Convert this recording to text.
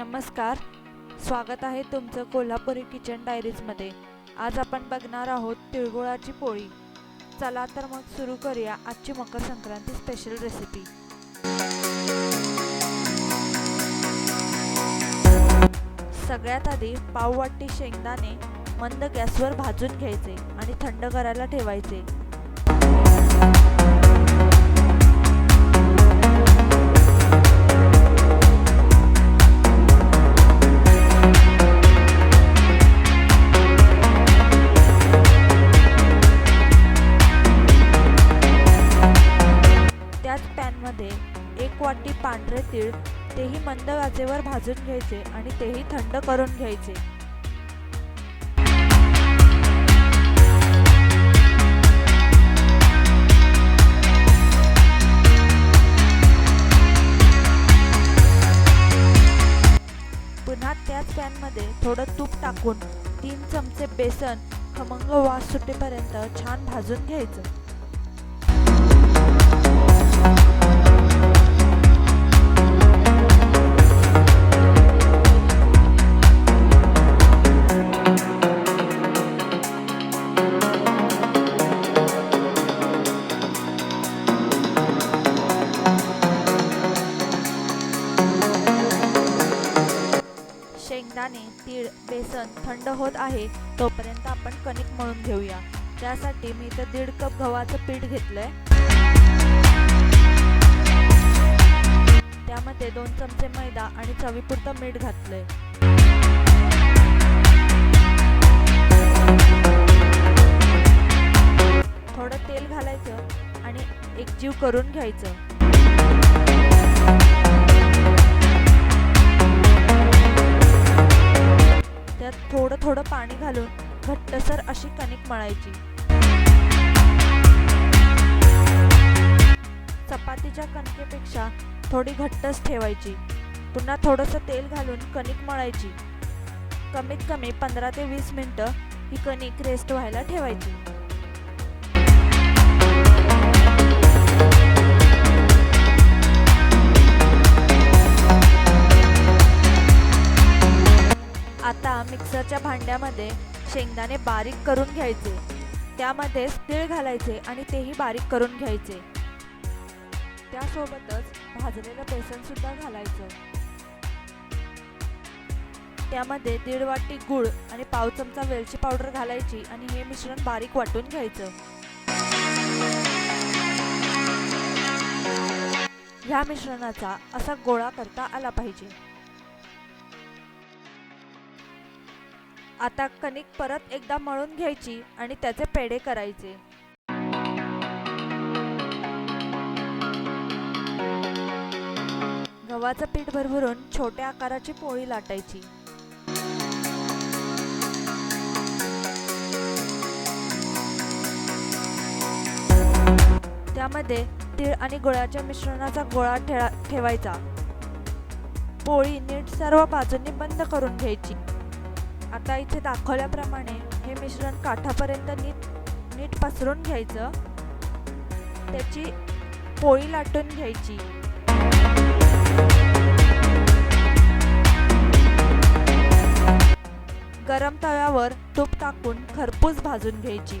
नमस्कार. स्वागत आहे तुमचं कोल्हापुरी किचन डायरीजमध्ये. आज आपण बघणार आहोत तिळगुळाची पोळी. चला तर मग सुरू करूया आजची मकर संक्रांती स्पेशल रेसिपी सगळ्यात आधी पाववाटी शेंगदाणे मंद गॅसवर भाजून घ्यायचे आणि थंड करायला ठेवायचे. तीळ तेही मंद वाचेवर भाजून घ्यायचे आणि तेही थंड करून घ्यायचे. पुन्हा त्याच पॅनमध्ये थोडं तूप टाकून तीन चमचे बेसन खमंग वास सुटेपर्यंत छान भाजून घ्यायचं. शेंगदाणे तीळ बेसन थंड होत आहे तोपर्यंत आपण कणिक मळून घेऊया. त्यासाठी मी इथं दीड कप गव्हाचं पीठ घेतलंय. त्यामध्ये दोन चमचे मैदा आणि चवीपुरतं मीठ घातलंय. थोडं तेल घालायचं आणि एकजीव करून घ्यायचं. थोडं पाणी घालून घट्टसर अशी कणिक मळायची. चपातीच्या कणकेपेक्षा थोडी घट्टच ठेवायची. पुन्हा थोडंसं तेल घालून कणिक मळायची. कमीत कमी पंधरा ते वीस मिनटं ही कणिक रेस्ट व्हायला ठेवायची. मिक्सरच्या भांड्यामध्ये शेंगदाणे बारीक करून घ्यायचे. त्यामध्येच तीळ घालायचे आणि तेही बारीक करून घ्यायचे. त्यासोबतच भाजलेलं बेसन सुद्धा घालायचं. त्यामध्ये दीड वाटी गूळ आणि पाव चमचा वेलची पावडर घालायची आणि हे मिश्रण बारीक वाटून घ्यायचं. ह्या मिश्रणाचा असा गोळा करता आला पाहिजे. आता कणिक परत एकदा मळून घ्यायची आणि त्याचे पेढे करायचे. गव्हाचं पीठ भरभरून छोट्या आकाराची पोळी लाटायची. त्यामध्ये तीळ आणि गुळाच्या मिश्रणाचा गोळा ठेळा ठेवायचा. पोळी नीट सर्व बाजूंनी बंद करून घ्यायची. आता इथे दाखवल्याप्रमाणे हे मिश्रण काठापर्यंत नीट नीट पसरून घ्यायचं. त्याची पोळी लाटून घ्यायची. गरम तव्यावर तूप टाकून खरपूस भाजून घ्यायची.